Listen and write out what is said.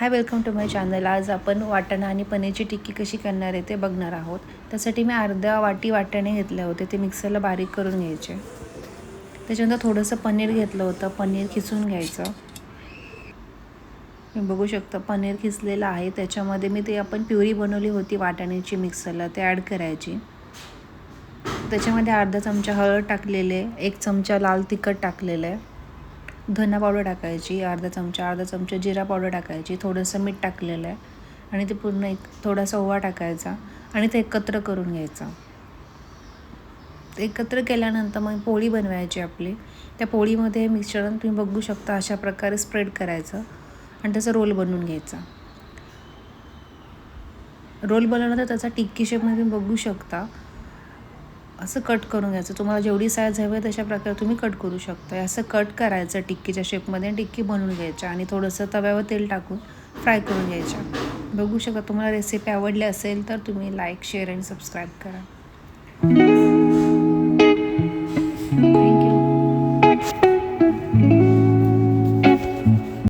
Hi welcome to my channel आज आपण वाटाणा आणि पनीरची टिक्की कशी करणार आहे ते बघणार आहोत. त्यासाठी मी अर्ध्या वाटी वाटाणे घेतले होते. ते मिक्सरला बारीक करून घ्यायचे. त्याच्यानंतर थोडंसं पनीर घेतलं होतं. पनीर खिसून घ्यायचं. मी बघू शकता पनीर खिसलेलं आहे. त्याच्यामध्ये मी ते आपण प्युरी बनवली होती वाटाण्याची मिक्सरला ते ॲड करायची. त्याच्यामध्ये अर्धा चमचा हळद टाकलेले एक चमचा लाल तिखट टाकलेलं आहे. धना पावडर टाकायची अर्धा चमचा अर्धा चमचा जिरा पावडर टाकायची थोडंसं मीठ टाकलेलं आहे. आणि ते पूर्ण एक थोडासा ओवा टाकायचा आणि ते एकत्र करून घ्यायचा. ते एकत्र केल्यानंतर मग पोळी बनवायची आपली. त्या पोळीमध्ये मिश्रण तुम्ही बघू शकता अशा प्रकारे स्प्रेड करायचं आणि त्याचा रोल बनवून घ्यायचा. रोल बनवल्यानंतर त्याचा टिक्की शेपमध्ये तुम्ही बघू शकता. असं कट करून घ्यायचं. तुम्हाला जेवढी साईज हवी आहे तशा प्रकारे तुम्ही कट करू शकता असं कट करायचं टिक्कीच्या शेपमध्ये आणि टिक्की बनवून घ्यायच्या आणि थोडंसं तव्यावर तेल टाकून फ्राय करून घ्यायच्या बघू शकता तुम्हाला रेसिपी आवडली असेल तर तुम्ही लाईक शेअर आणि सबस्क्राईब करा.